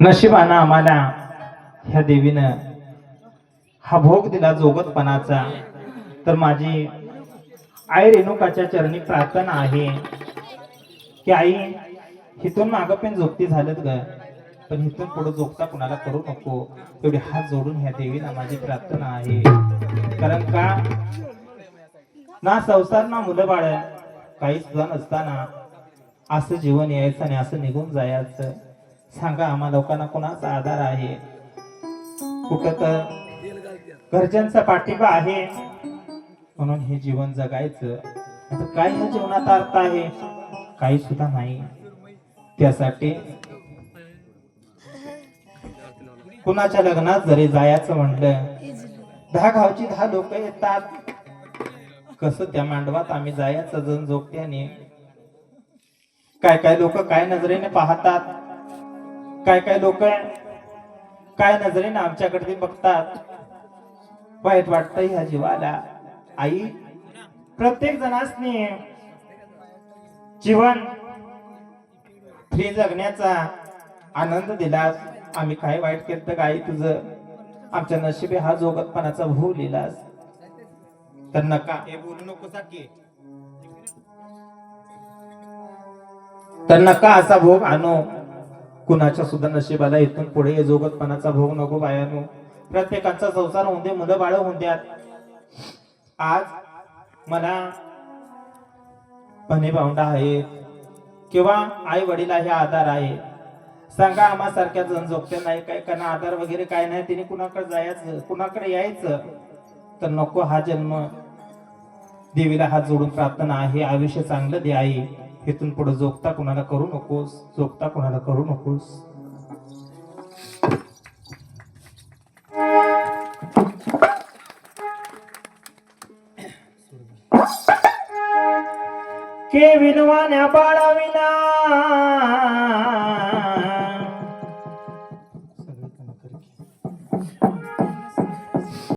नशिबानं आम्हाला ह्या देवीनं हा भोग दिला जोगतपणाचा. तर माझी आई रेणुकाच्या चरणी प्रार्थना आहे की आई हिथून मागं पण जोगती झालंच ग पण हिथून पुढे जोगता कुणाला करू नको. एवढे हात जोडून ह्या देवीला माझी प्रार्थना आहे. कारण का? ना संसार ना मुलं बाळ काही सुद्धा नसताना असं जीवन यायचं आणि असं निघून जायचं. सांगा आम्हा लोकांना कोणाचा आधार आहे? कुठं तर घरच्यांचा पाठिंबा आहे. म्हणून हे जीवन जगायचं. आता काय ह्या जीवनात अर्थ आहे? काही सुद्धा नाही. त्यासाठी कुणाच्या लग्नात जरी जायचं म्हणलं दहा गावची दहा लोक येतात. कसं त्या मांडवात आम्ही जायचं जण जोगत्याने. काय काय लोक काय नजरेने पाहतात? काय काय लोक काय नजरेने आमच्याकडे ते बघतात? वाईट वाटत ह्या जीवाला. आई प्रत्येक जणासनी जीवन फ्री जगण्याचा आनंद दिलास. आम्ही काय वाईट केलं आई तुझं? आमच्या नशिबे हा जोगतपणाचा भू लिहिलास. तर नका. हे बोलू नको की तर नका असा भोग आणो. कुणाच्या सुद्धा नशिबाला इथून पुढे जोगतपणाचा भोग नको बायानो प्रत्येकाचा संसार होऊन दे मुलं बाळ होऊन द्यात. आज मला पणे भावंडा आहे किंवा आई वडील हे आधार आहे. सांगा आम्हा सारख्या जण झोपते नाही काय त्यांना आधार वगैरे काय नाही तिने कुणाकडे जायचं कुणाकडे यायचं? तर नको हा जन्म देवीला हात जोडून प्रार्थना आहे आयुष्य चांगलं द्या आई. इथून पुढे जोगता कुणाला करू नकोस जोगता कुणाला करू नकोस. के विनवान्या बाळाविना?